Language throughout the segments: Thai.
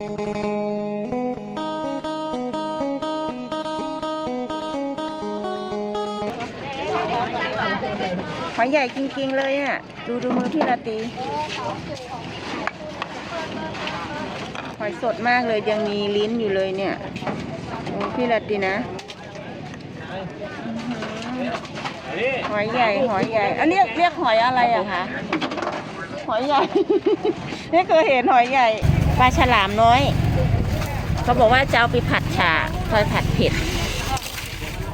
หอยใหญ่จริงๆเลยอะ ดูดูมือพี่ราตีหอยสดมากเลยยังมีลิ้นอยู่เลยเนี่ยโอ้พี่ราตีนะหอหอยใหญ่หอยใหญ่อันนี้เรียกหอยอะไรอะคะหอยใหญ่ ไม่เคยเห็นหอยใหญ่ ปลาฉลามน้อย เขาบอกว่าจะเอาไปผัดฉ่าไปผัดเผ็ด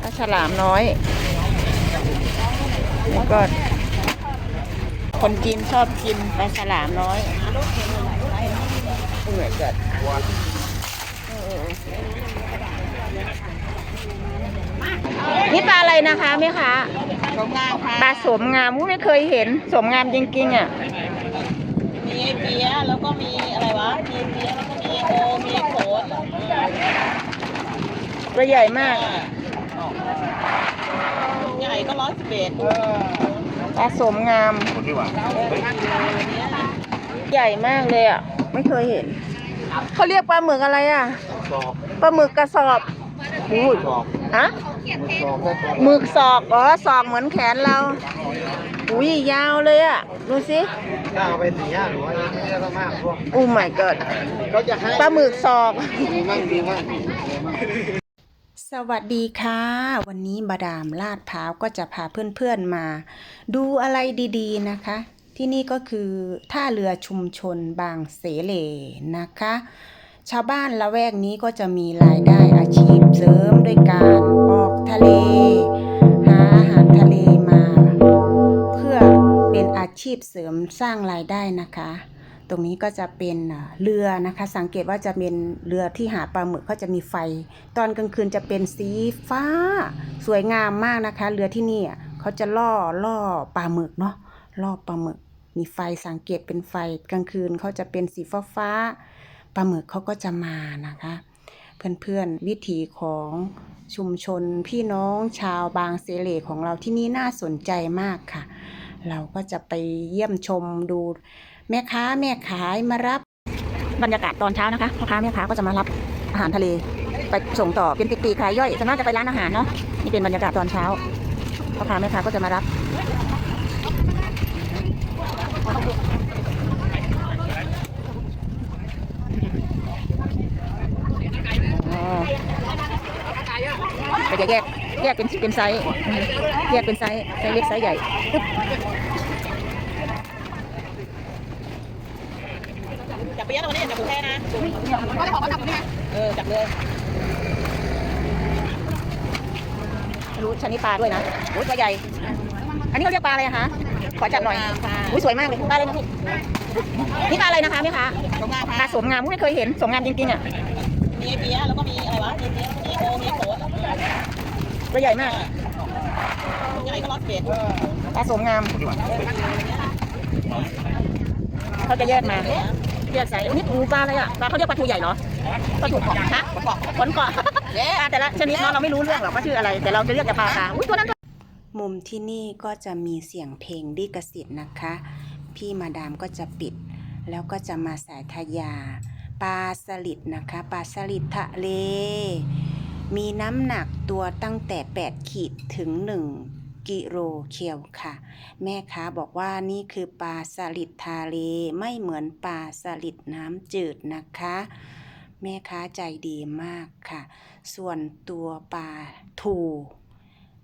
ปลาฉลามน้อยแล้วก็คนจีนชอบกินปลาฉลามน้อยเหนื่อยจัดเออนี่ปลาอะไรนะคะแม่ค้าสมงามค่ะปลาสมงามอุ๊ยไม่เคยเห็นสมงามจริงๆอะมีเปียะแล้วก็มีอะไรวะ มีเปียะแล้วก็มีโอมีโขนตัวใหญ่มากใหญ่ก็ร้อยสิบเอ็ดปลาสมงามใหญ่มากเลยอะ ไม่เคยเห็น เขาเรียกปลาหมึกอะไรอะปลาหมึกกระสอบอู้ยฮะหมึกศอก อ๋อศอกเหมือนแขนเรา อุ้ยยาวเลยอะดูสิเอาไปสี่ห้าร้อยนี่ก็มากพวกอู้ my god เขาจะให้ปลาหมึกศอกดีมากดีมากสวัสดีค่ะ วันนี้บาดามลาดพร้าวก็จะพาเพื่อนๆมา ดูอะไรดีๆนะคะ ที่นี่ก็คือท่าเรือชุมชนบางเสเหลนะคะ ชาวบ้านละแวกนี้ก็จะมีรายได้อาชีพเสริมด้วยการออกทะเล หาอาหารทะเล ชีพเสริมสร้างรายได้นะคะ ตรงนี้ก็จะเป็นเรือนะคะ สังเกตว่าจะเป็นเรือที่หาปลาหมึกเขาจะมีไฟ ตอนกลางคืนจะเป็นสีฟ้า สวยงามมากนะคะ เรือที่นี่เขาจะล่อล่อปลาหมึกเนาะล่อปลาหมึก มีไฟสังเกตเป็นไฟกลางคืนเขาจะเป็นสีฟ้าฟ้าปลาหมึกเขาก็จะมานะคะ เพื่อนๆวิถีของชุมชนพี่น้องชาวบางเสเลของเราที่นี่น่าสนใจมากค่ะ เราก็จะไปเยี่ยมชมดูแม่ค้าแม่ขายมารับบรรยากาศตอนเช้านะคะพ่อค้าแม่ค้าก็จะมารับอาหารทะเล ไปส่งต่อเป็นปีกๆขายย่อยส่วนมากจะไปร้านอาหารเนาะนี่เป็นบรรยากาศตอนเช้าพ่อค้าแม่ค้าก็จะมารับอ๋อก็จะแยก แยกเป็นเป็นไซส์อืมแยกเป็นไซส์ไซส์เล็กไซส์ใหญ่จับเปียะตรงนี้จับแค่นะเออจับเลยรู้ชนิดปลาด้วยนะโอ้ยตัวใหญ่ อันนี้เขาเรียกปลาอะไรอะคะขอจับหน่อยปลาอุ้ยสวยมากเลยปลาอะไรนะพี่นี่ปลาอะไรนะคะแม่คะสมงามปลาค่ะสมงามอุ๊ยไม่เคยเห็นสมงามจริงๆอะมีเปียะแล้วก็มีอะไรวะมีเปียะมีโอมีโขน ตัวใหญ่มากใหญ่ก็ร้อยสิบเอ็ดปลาสมงามเขาจะแยกมาแยกใส่อันนี้ปูปลาอะไรอะปลาเขาเรียกปลาทูใหญ่เหรอปลาทูเกาะฮะขนเกาะปลาแต่ละชนิดเนาะเราไม่รู้เรื่องหรอกว่าชื่ออะไร แต่เราจะเรียกแต่ปลาปลาอุ้ยตัวนั้นมุมที่นี่ก็จะมีเสียงเพลงดิกสิทธิ์นะคะ พี่มาดามก็จะปิด แล้วก็จะมาสายทายาปลาสลิดนะคะปลาสลิดทะเล มีน้ำหนัก ตัวตั้งแต่ 8 ขีดถึง 1 กิโลเคียวค่ะ แม่ค้าบอกว่านี่คือปลาสลิดทะเลไม่เหมือนปลาสลิดน้ำจืดนะคะ แม่ค้าใจดีมากค่ะ ส่วนตัวปลาทู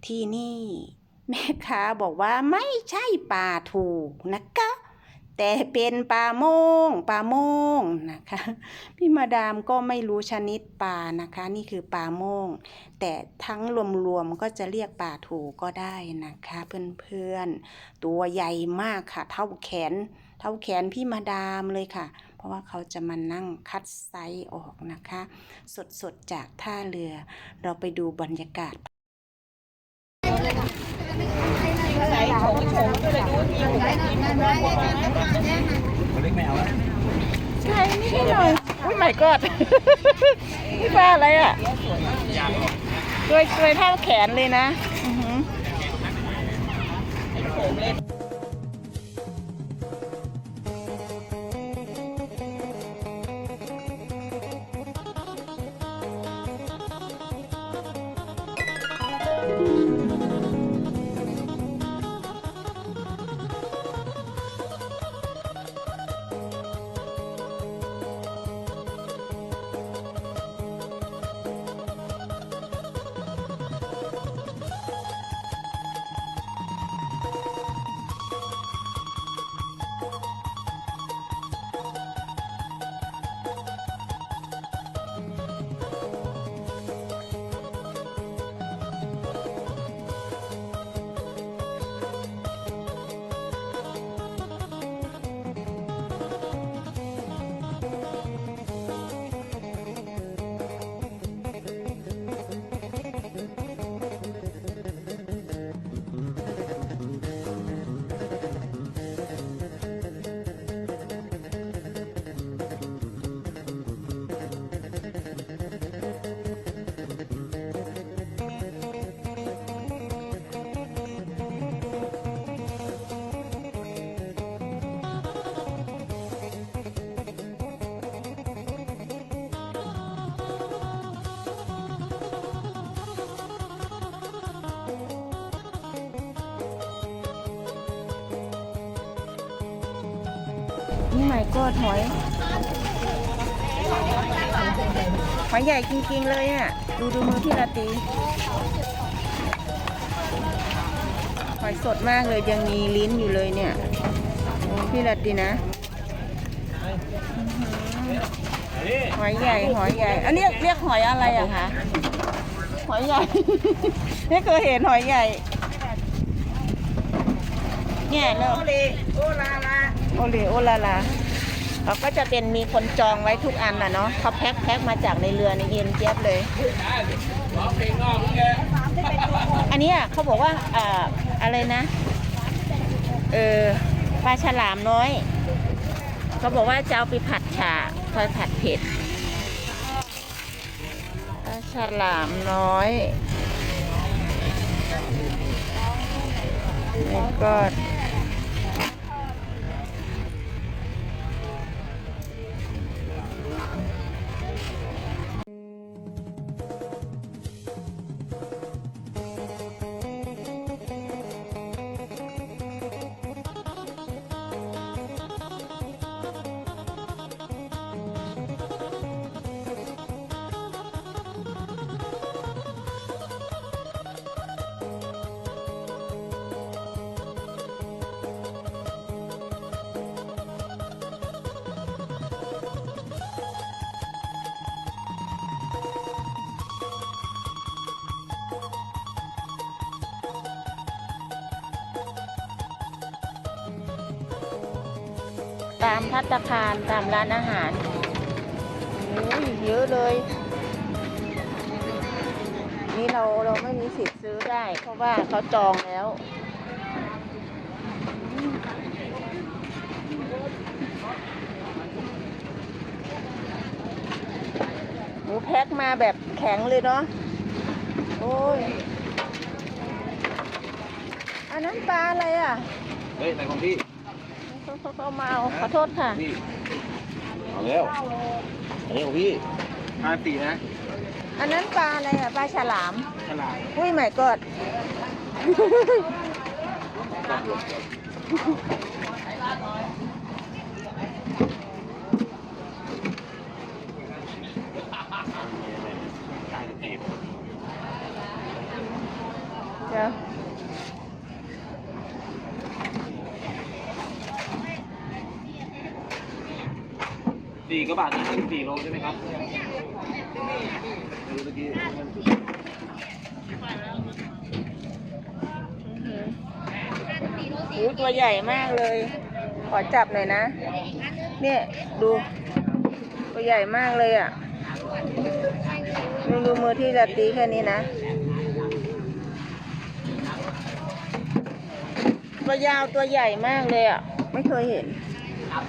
ที่นี่ แม่ค้าบอกว่าไม่ใช่ปลาทูนะคะ แต่เป็นปลาโมงปลาโมงนะคะ พี่มาดามก็ไม่รู้ชนิดปลานะคะ นี่คือปลาโมงแต่ทั้งรวมๆก็จะเรียกปลาถูก็ได้นะคะ เพื่อนๆ ตัวใหญ่มากค่ะ เท่าแขน เท่าแขนพี่มาดามเลยค่ะ เพราะว่าเขาจะมานั่งคัดไซส์ออกนะคะ สดๆจากท่าเรือ เราไปดูบรรยากาศ ใส่โขนโขนก็เลยดูมีโขนมีโขนมีโขนใช่นี่หน่อยอุ้ยไม่กอดนี่ปลาอะไรอะตัวตัวเท่าแขนเลยนะอือหือโขนเล่น นี่ใหม่ก็หอย หอยใหญ่จริงๆเลยอะ ดูดูมือพี่ราตีหอยสดมากเลยยังมีลิ้นอยู่เลยเนี่ยโอ้พี่ราตีนะหอยใหญ่หอยใหญ่ อันนี้เรียกหอยอะไรอะคะหอยใหญ่ไม่เคยเห็นหอยใหญ่ เนี่ยเริ่มโอเลโอลาลา โอเลโอลาลาเขาก็จะเป็นมีคนจองไว้ทุกอันนะเนาะเขาแพ็คแพ็คมาจากในเรือในเย็นเจี๊ยบเลย อันนี้เขาบอกว่าอ่าอะไรนะเออปลาฉลามน้อยเขาบอกว่าจะเอาไปผัดฉ่าคอยผัดเผ็ดปลาฉลามน้อยแล้วก็ ตามพัตตาคารตามร้านอาหารโอ้ยเยอะเลย นี่เราเราไม่มีสิทธิ์ซื้อได้ เพราะว่าเขาจองแล้วหมูแพ็คมาแบบแข็งเลยเนาะโอ้ยอันนั้นปลาอะไรอะ เฮ้ยในของพี่ เขาเขาเขามาเอาขอโทษค่ะพี่เอาแล้วอันนี้ของพี่ห้าสี่นะอันนั้นปลาอะไรอะปลาฉลามฉลาดอุ้ยใหม่กอด กระบะนี่สี่โลใช่ไหมครับดูตะกี้โอ้ตัวใหญ่มากเลย ขอจับหน่อยนะ เนี่ยดู ตัวใหญ่มากเลยอะดูดูมือที่จะตีแค่นี้นะ ตัวยาวตัวใหญ่มากเลยอะ ไม่เคยเห็น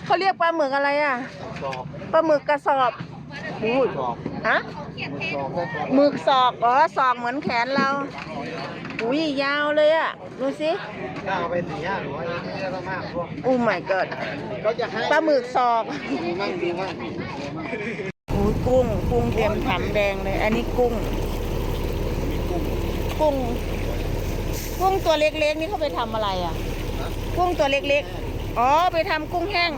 เขาเรียกปลาหมึกอะไรอะสอบ ปลาหมึกกระสอบอุ้ยสอบฮะมือสอบได้สอบหมึกศอกอ๋อศอกเหมือนแขนเรา อุ้ยยาวเลยอะ ดูสิถ้าเอาไปสี่ห้าหรือว่าอย่างนี้ก็มากพวกอู้ my god เขาจะให้ปลาหมึกศอกมีมั่งมีมั่งอุ้ยกุ้ง กุ้งเต็มถังแดงเลย อันนี้กุ้ง กุ้ง กุ้งตัวเล็กๆนี่เขาไปทำอะไรอะ กุ้งตัวเล็กๆ อ๋อไปทำกุ้งแห้ง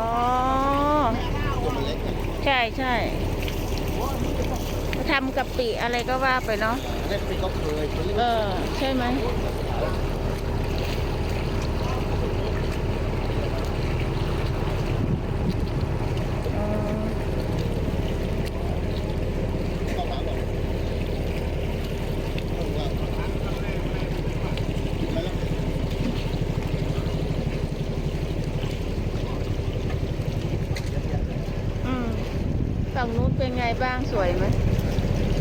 อ๋อใช่ใช่ไปทำกะปิอะไรก็ว่าไปเนาะ เล็กเป็นก็เคยคนเล็กเออ ใช่ไหมอ๋ออืมฝั่งนู้น เป็นไงบ้างสวยไหม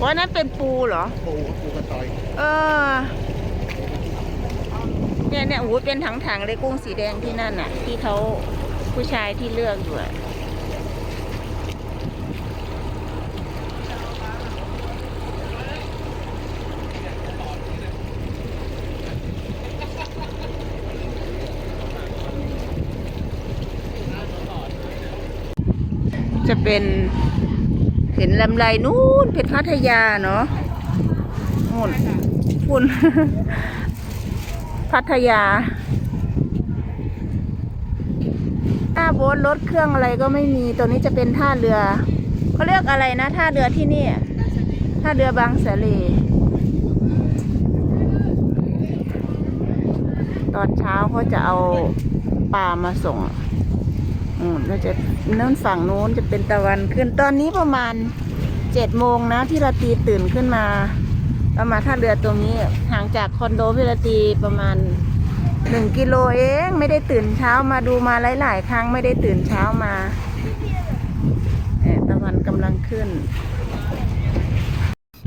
วันนั้นเป็นปูเหรอ ปูปูกระต่อยเออ เนี่ยเนี่ยโอ้โหเป็นถังๆเลยกุ้งสีแดงที่นั่นน่ะ ที่เขาผู้ชายที่เลือกอยู่อะจะเป็น เห็นลำไรนู้นเพชรพัทยาเนาะนู่นพุ่น พัทยาอ้าโบ๊ทรถเครื่องอะไรก็ไม่มีตัวนี้จะเป็นท่าเรือเขาเรียกอะไรนะท่าเรือที่นี่ท่าเรือบางแสะเลตอนเช้าเขาจะเอาปลามาส่ง อืมก็จะนั่นฝั่งนู้นจะเป็นตะวันขึ้นตอนนี้ประมาณเจ็ดโมงนะที่ราตีตื่นขึ้นมา ประมาณท่าเรือตรงนี้ห่างจากคอนโดพิราตีประมาณหนึ่งกิโลเองไม่ได้ตื่นเช้ามาดูมาหลาย ๆ ครั้งไม่ได้ตื่นเช้ามาเอ่อตะวันกำลังขึ้น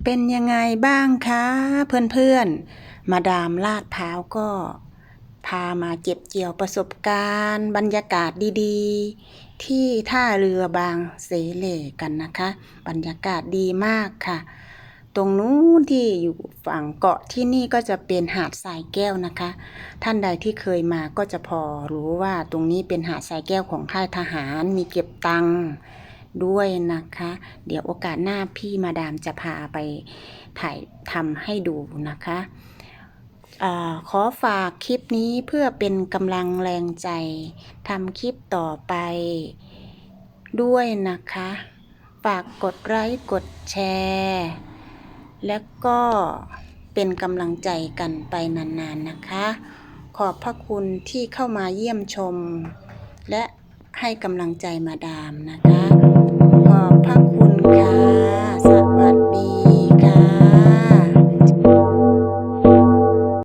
เป็นยังไงบ้างคะ เพื่อนๆ มาดามลาดพร้าวก็ พามาเก็บเกี่ยวประสบการณ์ บรรยากาศดีๆ ที่ท่าเรือบางเสเลกันนะคะ บรรยากาศดีมากค่ะ ตรงนู้นที่อยู่ฝั่งเกาะที่นี่ก็จะเป็นหาดทรายแก้วนะคะ ท่านใดที่เคยมาก็จะพอรู้ว่าตรงนี้เป็นหาดทรายแก้วของค่ายทหารมีเก็บตังค์ด้วยนะคะ เดี๋ยวโอกาสหน้าพี่มาดามจะพาไปถ่ายทำให้ดูนะคะ ขอฝากคลิปนี้เพื่อเป็นกำลังแรงใจทำคลิปต่อไปด้วยนะคะ ฝากกดไลค์กดแชร์ และก็เป็นกำลังใจกันไปนานๆนะคะ ขอบพระคุณที่เข้ามาเยี่ยมชม และให้กำลังใจมาดามนะคะ ขอบพระคุณค่ะสวัสดีค่ะ